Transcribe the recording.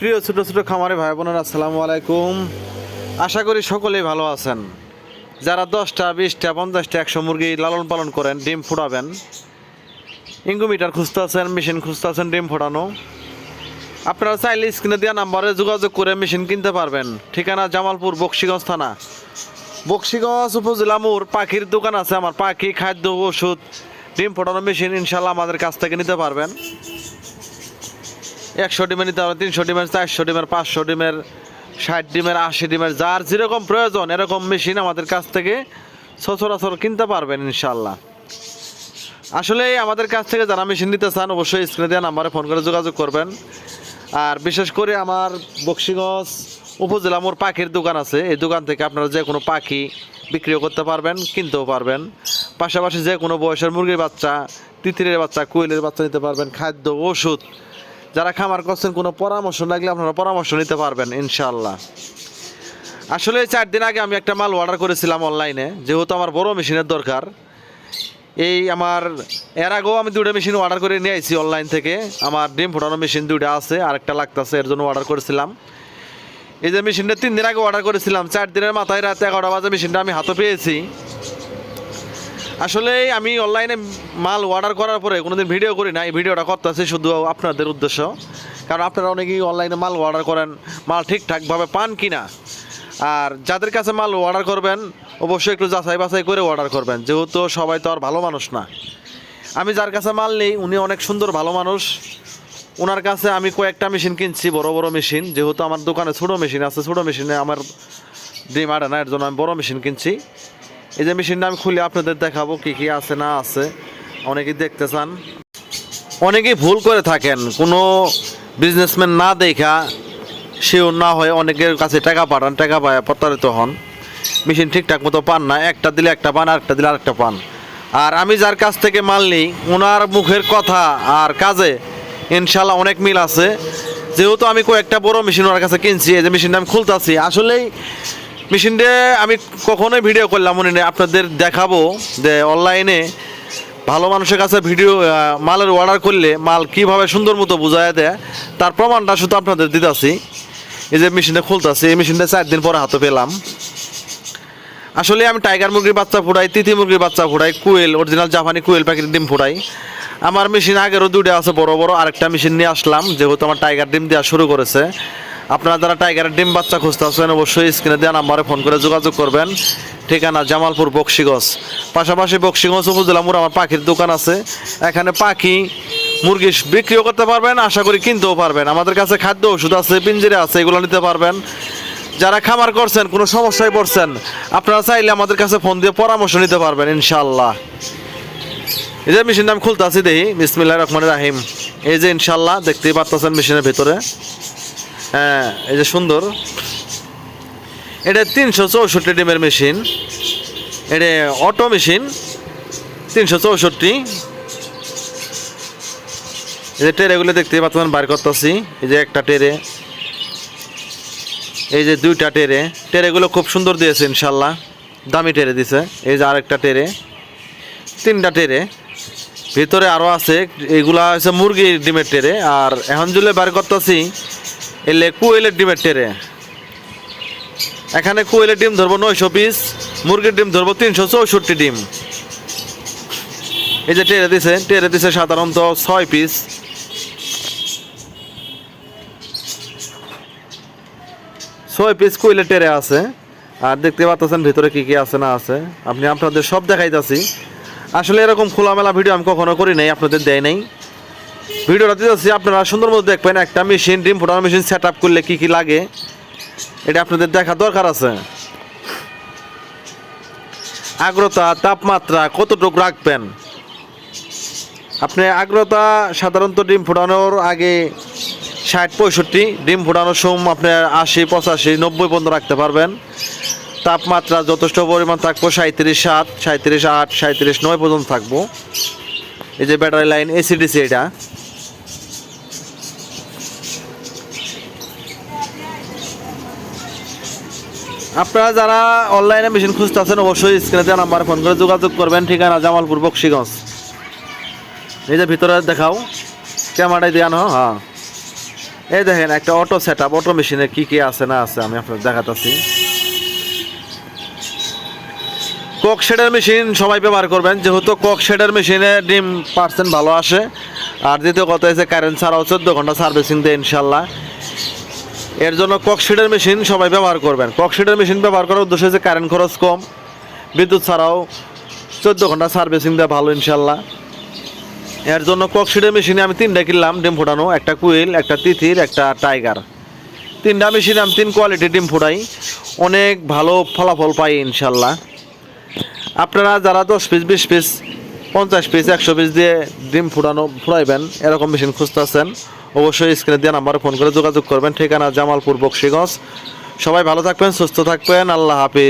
প্রিয় ছোট ছোট খামারে ভাই বোনেরা, আসসালামু আলাইকুম। আশা করি সকলেই ভালো আছেন। যারা দশটা, বিশটা, পঞ্চাশটা একশো মুরগি লালন পালন করেন, ডিম ফুটাবেন। ইঙ্গুমিটার খুঁজতে আছেন, মেশিন খুঁজতে আছেন, ডিম ফোটানো। আপনারা চাইলে স্ক্রিনে দেওয়া নাম্বারে যোগাযোগ করে মেশিন কিনতে পারবেন। ঠিকানা জামালপুর, বক্সিগঞ্জ থানা। বক্সিগঞ্জ উপজেলা মোড়, পাখির দোকান আছে আমার। পাখি, খাদ্য, ওষুধ, ডিম ফোটানো মেশিন ইনশাল্লাহ আমাদের কাছ থেকে নিতে পারবেন। একশো ডিমের নিতে পারবেন তিনশো ডিমের, চারশো ডিমের, পাঁচশো ডিমের, ষাট ডিমের, আশি ডিমের, যার যেরকম প্রয়োজন এরকম মেশিন আমাদের কাছ থেকে সচরাচর কিনতে পারবেন ইনশাল্লাহ আসলে আমাদের কাছ থেকে যারা মেশিন নিতে চান অবশ্যই স্ক্রিনে দেওয়া নাম্বারে ফোন করে যোগাযোগ করবেন। আর বিশেষ করে আমার বক্সিগঞ্জ উপজেলা মোড় পাখির দোকান আছে, এই দোকান থেকে আপনারা যে কোনো পাখি বিক্রিও করতে পারবেন, কিনতেও পারবেন। পাশাপাশি যে কোনো বয়সের মুরগির বাচ্চা, তিতিরের বাচ্চা, কোয়েলের বাচ্চা নিতে পারবেন, খাদ্য, ওষুধ যারা খামার করছেন, কোনো পরামর্শ লাগলে আপনারা পরামর্শ নিতে পারবেন ইনশাল্লাহ আসলে চার দিন আগে আমি একটা মাল অর্ডার করেছিলাম অনলাইনে যেহেতু আমার বড় মেশিনের দরকার। এই আমার এর আগেও আমি দুটো মেশিন অর্ডার করে নিয়ে আইছি অনলাইন থেকে। আমার ডিম ফোটানো মেশিন দুইটা আছে, আরেকটা লাগতেছে, এর জন্য অর্ডার করেছিলাম। এই যে মেশিনটা তিন দিন আগে অর্ডার করেছিলাম, চার দিনের মাথায় রাত এগারোটা বাজে মেশিনটা আমি হাতে পেয়েছি। আসলে আমি অনলাইনে মাল অর্ডার করার পরে কোনোদিন ভিডিও করি না এই ভিডিওটা করতেছি শুধু আপনাদের উদ্দেশ্য। কারণ আপনারা অনেকেই অনলাইনে মাল অর্ডার করেন, মাল ঠিকঠাকভাবে পান কি না আর যাদের কাছে মাল অর্ডার করবেন, অবশ্যই একটু যাচাই বাছাই করে অর্ডার করবেন। যেহেতু সবাই তো আর ভালো মানুষ না। আমি যার কাছে মাল নেই, উনি অনেক সুন্দর ভালো মানুষ। ওনার কাছে আমি কয়েকটা মেশিন কিনছি, বড় বড় মেশিন যেহেতু আমার দোকানে ছোটো মেশিন আছে, ছোটো মেশিনে আমার ডিম আটে না, এর জন্য আমি বড় মেশিন কিনছি। এই যে মেশিনটা আমি খুলে আপনাদের দেখাবো কি কি আছে, না আছে। অনেকেই দেখতে চান অনেকেই ভুল করে থাকেন। কোনো বিজনেসম্যান না দেখা সেও না হয়ে অনেকের কাছে টাকা পাঠান, টাকা পায়, প্রতারিত হন। মেশিন ঠিকঠাক মতো পান না, একটা দিলে একটা পান, আরেকটা দিলে আরেকটা পান। আর আমি যার কাছ থেকে মাল নিই ওনার মুখের কথা আর কাজে ইনশাল্লাহ অনেক মিল আছে। যেহেতু আমি কয়েকটা বড় মেশিন ওনার কাছে কিনছি, এই যে মেশিনটা আমি খুলতেছি। আসলেই মেশিনটা আমি কখনোই ভিডিও করলাম, মনে নেই। আপনাদের দেখাবো যে অনলাইনে ভালো মানুষের কাছে ভিডিও মালের অর্ডার করলে মাল কীভাবে সুন্দর মতো বুঝায় দেয়, তার প্রমাণটা শুধু আপনাদের দিতেছি। এই যে মেশিনটা খুলতেছি, এই মেশিনটা চার দিন পরে হাতে পেলাম। আসলে আমি টাইগার মুরগির বাচ্চা ফুটাই তিথি মুরগির বাচ্চা ফুটাই, কুয়েল অরিজিনাল জাপানি কুয়েল প্যাকেট ডিম ফুটাই। আমার মেশিন আগেরও দুটো আছে, বড় বড়, আরেকটা মেশিন নিয়ে আসলাম, যেহেতু আমার টাইগার ডিম দেওয়া শুরু করেছে। আপনারা যারা টাইগারের ডিম বাচ্চা খুঁজতে আসবেন, অবশ্যই স্ক্রিনে দেওয়া নাম্বারে ফোন করে যোগাযোগ করবেন। ঠিকানা জামালপুর বক্সিগঞ্জ। পাশাপাশি বক্সিগঞ্জ উপজেলা মোড় আমার পাখির দোকান আছে। এখানে পাখি মুরগি বিক্রিও করতে পারবেন, আশা করি কিনতেও পারবেন। আমাদের কাছে খাদ্য ওষুধ আছে, পিঞ্জিরে আছে, এগুলো নিতে পারবেন। যারা খামার করছেন, কোনো সমস্যায় পড়ছেন, আপনারা চাইলে আমাদের কাছে ফোন দিয়ে পরামর্শ নিতে পারবেন ইনশাল্লাহ এই যে মেশিনটা আমি খুলতে আছি দেখি। বিসমিল্লাহ রহমান রাহিম। এই যে ইনশাল্লাহ দেখতেই পারতেছেন মেশিনের ভিতরে। হ্যাঁ এই যে সুন্দর। এটা তিনশো চৌষট্টি ডিমের মেশিন। এটা অটো মেশিন, তিনশো চৌষট্টি। এই যে টেরেগুলো দেখতেই পাচ্ছেন বার করতেছি। এই যে একটা টেরে। এই যে দুইটা টেরে। টেরেগুলো খুব সুন্দর দিয়েছে, ইনশাল্লাহ। দামি টেরে দিছে। এই যে আরেকটা টেরে। তিনটা টেরে। ভিতরে আরও আছে। এগুলা হচ্ছে মুরগির ডিমের টেরে। আর এখন জুলে বার করতেছি এলে কুয়েলের ডিমের টেরে। এখানে কুয়েলের ডিম ধরবো নয়শো পিস, মুরগির ডিম ধরবো তিনশো চৌষট্টি ডিম। এই যে টেরে দিছে টেরে দিছে সাধারণত ছয় পিস। ছয় পিস কুইলে টেরে আছে। আর দেখতে পাচ্ছেন ভিতরে কি কি আছে না আছে। আপনি আপনাদের সব দেখাইতেছি। আসলে এরকম খোলামেলা ভিডিও আমি কখনো করি নাই, আপনাদের দেয় নাই। ভিডিওটা দিতেছি আপনারা সুন্দর মতো দেখবেন একটা মেশিন ডিম ফোটানো মেশিন সেট আপ করলে কি কি লাগে, এটা আপনাদের দেখা দরকার আছে। আগ্রতা তাপমাত্রা কতটুকু রাখবেন? আপনি আগ্রতা সাধারণত ডিম ফোটানোর আগে ষাট, পঁয়ষট্টি, ডিম ফোটানোর সময় আপনি আশি, পঁচাশি, নব্বই পর্যন্ত রাখতে পারবেন। তাপমাত্রা যথেষ্ট পরিমাণ থাকব সাঁত্রিশ সাত সাঁত্রিশ আট সাঁত্রিশ নয় পর্যন্ত থাকব। এই যে ব্যাটারি লাইন এসিডিসি এটা। আপনারা যারা অনলাইনে মেশিন খুঁজতে খুঁজতেছেন অবশ্যই স্ক্রিনে দেওয়া নাম্বার ফোন করে যোগাযোগ করবেন। ঠিকানা জামালপুর, বক্সিগঞ্জ। এই যে ভিতরে দেখাও, ক্যামেরাটাই দেওয়ানো হ্যাঁ। এই দেখেন, একটা অটো সেট আপ অটো মেশিনে কি কি আছে না আছে আমি আপনার দেখাতাছি। কক শেডের মেশিন সবাই ব্যবহার করবেন। যেহেতু কক শেডের মেশিনে ডিম পার্সেন্ট ভালো আসে। আর দ্বিতীয় কথা হচ্ছে কারেন্ট ছাড়াও চোদ্দ ঘণ্টা সার্ভিসিং দেয় ইনশাল্লাহ। এর জন্য কক শেডের মেশিন সবাই ব্যবহার করবেন। কক শেডের মেশিন ব্যবহার করার উদ্দেশ্য হচ্ছে কারেন্ট খরচ কম। বিদ্যুৎ ছাড়াও চোদ্দ ঘণ্টা সার্ভিসিং দেয় ভালো ইনশাল্লাহ। এর জন্য কক শেডের মেশিনে আমি তিনটা কিনলাম, ডিম ফোটানো। একটা কুইল, একটা তিথির, একটা টাইগার তিনটা মেশিনে আমি তিন কোয়ালিটি ডিম ফোটাই। অনেক ভালো ফলাফল পাই ইনশাল্লাহ। আপনারা যারা দশ পিস বিশ পিস পঞ্চাশ পিস একশো পিস দিয়ে ডিম ফুটানো ফুটাইবেন এরকম মেশিন খুঁজতেছেন, অবশ্যই স্ক্রিনে দিয়ে নাম্বারে ফোন করে যোগাযোগ করবেন। ঠিকানা জামালপুর, বক্সিগঞ্জ। সবাই ভালো থাকবেন, সুস্থ থাকবেন। আল্লাহ হাফিজ।